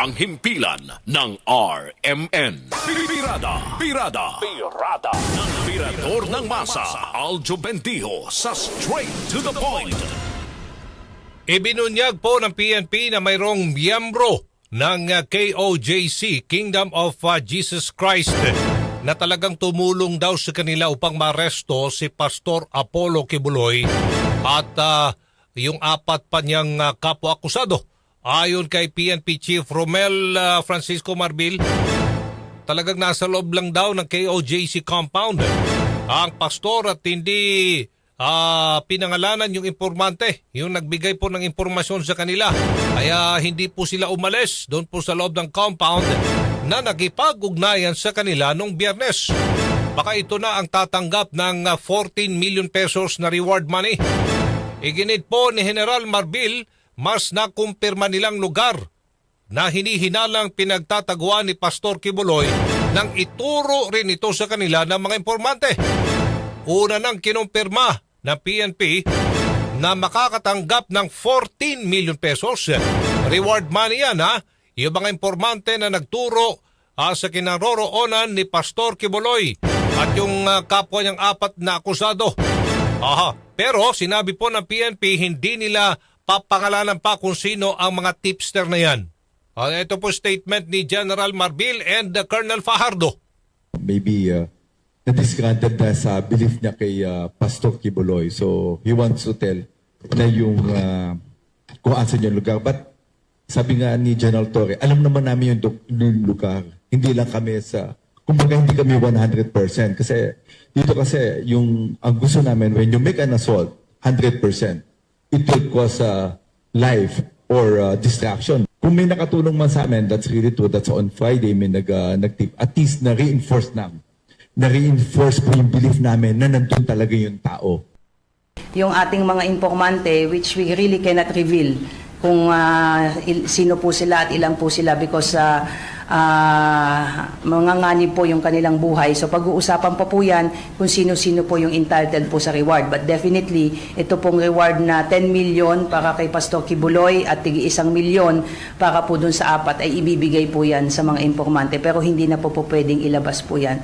ang himpilan ng RMN. Pirada, pirada, pirada ng tirador ng masa, Aljo Bendijo sa straight to the point. Ibinunyag po ng PNP na mayroong miyembro ng uh, KOJC, Kingdom of uh, Jesus Christ, na talagang tumulong daw sa kanila upang maresto si Pastor Apollo Kibuloy at uh, yung apat pa niyang uh, kapwa-akusado. Ayon kay PNP Chief Romel uh, Francisco Marbil, talagang nasa loob lang daw ng KOJC compound ang pastor at hindi ah, pinangalanan yung informante, yung nagbigay po ng impormasyon sa kanila. Kaya hindi po sila umalis doon po sa loob ng compound na nagipag-ugnayan sa kanila nung biyernes. Baka ito na ang tatanggap ng ah, 14 million pesos na reward money. Iginit po ni General Marbil, mas nakumpirma nilang lugar na hinihinalang pinagtataguan ni Pastor Kibuloy nang ituro rin ito sa kanila ng mga informante. Una nang kinumpirma ng PNP na makakatanggap ng 14 million pesos. Reward money yan ha. Yung mga informante na nagturo ah, sa kinaroroonan ni Pastor Kibuloy at yung ah, kapwa niyang apat na akusado. Aha. Pero sinabi po ng PNP hindi nila papangalanan pa kung sino ang mga tipster na yan. Ah, ito po statement ni General Marbil and uh, Colonel Fajardo. maybe uh, na-disgusted na sa belief niya kay uh, Pastor Kibuloy. So, he wants to tell na yung uh, kung asan yung lugar. But sabi nga ni General Torre, alam naman namin yung, yung lugar. Hindi lang kami sa, kumbaga hindi kami 100%. Kasi dito kasi yung, ang gusto namin, when you make an assault, 100%, it will cause uh, life or uh, distraction. Kung may nakatulong man sa amin, that's really true. That's on Friday, may nag, uh, nag-tip. At least na-reinforce na. Na-reinforce po yung belief namin na nandun talaga yung tao. yung ating mga informante which we really cannot reveal kung il- sino po sila at ilang po sila because uh, manganganib po yung kanilang buhay. So pag-uusapan pa po yan kung sino-sino po yung entitled po sa reward. But definitely, ito pong reward na 10 million para kay Pastor Kibuloy at tigi isang milyon para po dun sa apat ay ibibigay po yan sa mga informante. Pero hindi na po po pwedeng ilabas po yan.